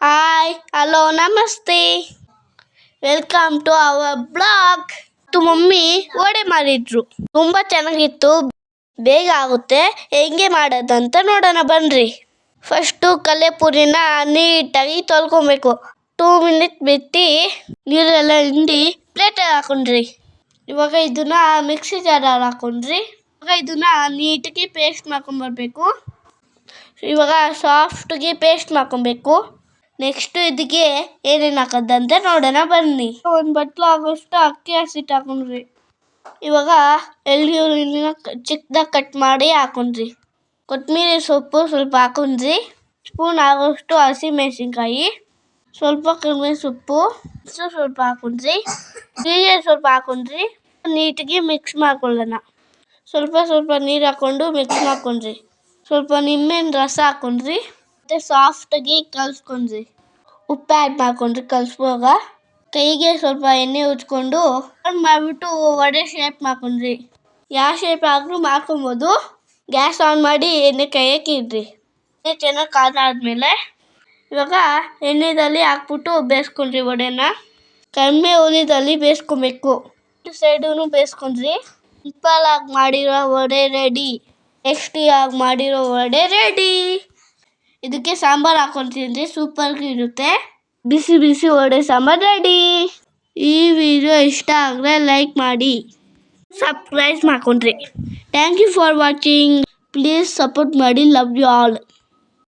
Hi hello ನಮಸ್ತೆ welcome to our blog mummy vada ಮಾಡಿದ್ರು ತುಂಬಾ ಚೆನ್ನಾಗಿತ್ತು ಬೇಗ ಆಗುತ್ತೆ ಹೆಂಗೆ ಮಾಡೋದಂತ ನೋಡೋಣ ಬನ್ರಿ ಫಸ್ಟು ಕಲ್ಲೆಪುರಿನ ನೀಟಾಗಿ ತೊಳ್ಕೊಬೇಕು ಟೂ ಮಿನಿಟ್ ಬಿಟ್ಟು ನೀರೆಲ್ಲ ಹಿಂಡಿ ಪ್ಲೇಟಲ್ಲಿ ಹಾಕೊಂಡ್ರಿ ಇವಾಗ ಇದನ್ನ ಮಿಕ್ಸಿ ಜಾರಲ್ಲಿ ಹಾಕೊಂಡ್ರಿ ಇವಾಗ ಇದನ್ನ ನೀಟಾಗಿ ಪೇಸ್ಟ್ ಮಾಡ್ಕೊಂಬರ್ಬೇಕು ಇವಾಗ ಸಾಫ್ಟ್ಗೆ ಪೇಸ್ಟ್ ಮಾಡ್ಕೊಬೇಕು ನೆಕ್ಸ್ಟ್ ಇದಕ್ಕೆ ಏನೇನು ಹಾಕೋದಂತ ನೋಡೋಣ, ಬನ್ನಿ. ಒಂದು ಬಟ್ಲು ಆಗೋಷ್ಟು ಅಕ್ಕಿ ಹಸಿಟ್ಟು ಹಾಕೊಂಡ್ರಿ. ಇವಾಗ ಎಳ್ನೀರಿನ ಚಿಕ್ಕದಾಗಿ ಕಟ್ ಮಾಡಿ ಹಾಕೊಂಡ್ರಿ. ಕೊತ್ತಂಬರಿ ಸೊಪ್ಪು ಸ್ವಲ್ಪ ಹಾಕೊಂಡ್ರಿ. ಸ್ಪೂನ್ ಆಗೋಷ್ಟು ಹಸಿಮೆಣಸಿನ್ಕಾಯಿ ಸ್ವಲ್ಪ ಕಡಿಮೆ ಸೊಪ್ಪು ಸ್ವಲ್ಪ ಹಾಕೊಂಡ್ರಿ. ಜೀರಿಗೆ ಸ್ವಲ್ಪ ಹಾಕೊಂಡ್ರಿ. ನೀಟಿಗೆ ಮಿಕ್ಸ್ ಮಾಡ್ಕೊಳ್ಳೋಣ. ಸ್ವಲ್ಪ ಸ್ವಲ್ಪ ನೀರು ಹಾಕ್ಕೊಂಡು ಮಿಕ್ಸ್ ಮಾಡ್ಕೊಂಡ್ರಿ. ಸ್ವಲ್ಪ ನಿಂಬೆಹಣ್ಣು ರಸ ಹಾಕೊಂಡ್ರಿ. ಮತ್ತು ಸಾಫ್ಟಾಗಿ ಕಲಿಸ್ಕೊಂಡ್ರಿ. ಉಪ್ಪು ಆ್ಯಡ್ ಮಾಡ್ಕೊಂಡ್ರಿ ಕಲಿಸುವಾಗ ಕೈಗೆ ಸ್ವಲ್ಪ ಎಣ್ಣೆ ಉಜ್ಕೊಂಡು ಮಾಡಿಬಿಟ್ಟು ವಡೆ ಶೇಪ್ ಮಾಡ್ಕೊಂಡ್ರಿ. ಯಾವ ಶೇಪ್ ಆದರೂ ಮಾಡ್ಕೊಬೋದು. ಗ್ಯಾಸ್ ಆನ್ ಮಾಡಿ ಎಣ್ಣೆ ಕೈಯಕ್ಕೆ ಇಡ್ರಿ. ಎಣ್ಣೆ ಚೆನ್ನಾಗಿ ಕಾದಾದ್ಮೇಲೆ ಇವಾಗ ಎಣ್ಣೆದಲ್ಲಿ ಹಾಕ್ಬಿಟ್ಟು ಬೇಯಿಸ್ಕೊಂಡ್ರಿ ವಡೆನ. ಕಡಿಮೆ ಉಳಿದಲ್ಲಿ ಬೇಯಿಸ್ಕೊಬೇಕು. ಸೈಡೂ ಬೇಯಿಸ್ಕೊಂಡ್ರಿ. ಸಿಂಪಲಾಗಿ ಮಾಡಿರೋ ವಡೆ ರೆಡಿ ಟೇಸ್ಟಿಯಾಗಿ ಮಾಡಿರೋ ವಡೆ ರೆಡಿ ಇದಕ್ಕೆ ಸಾಂಬಾರ್ ಹಾಕೊಂಡು ತಿಂದ್ರೆ ಸೂಪರ್ ಇರುತ್ತೆ. ಬಿಸಿ ಬಿಸಿ ಒಡೆ ಸಾಂಬಾರ್ ರೆಡಿ ಈ ವಿಡಿಯೋ ಇಷ್ಟ ಆದರೆ ಲೈಕ್ ಮಾಡಿ ಸಬ್ಸ್ಕ್ರೈಬ್ ಮಾಡ್ಕೊಂಡ್ರಿ. Thank you for watching please support ಮಾಡಿ ಲವ್ ಯು ಆಲ್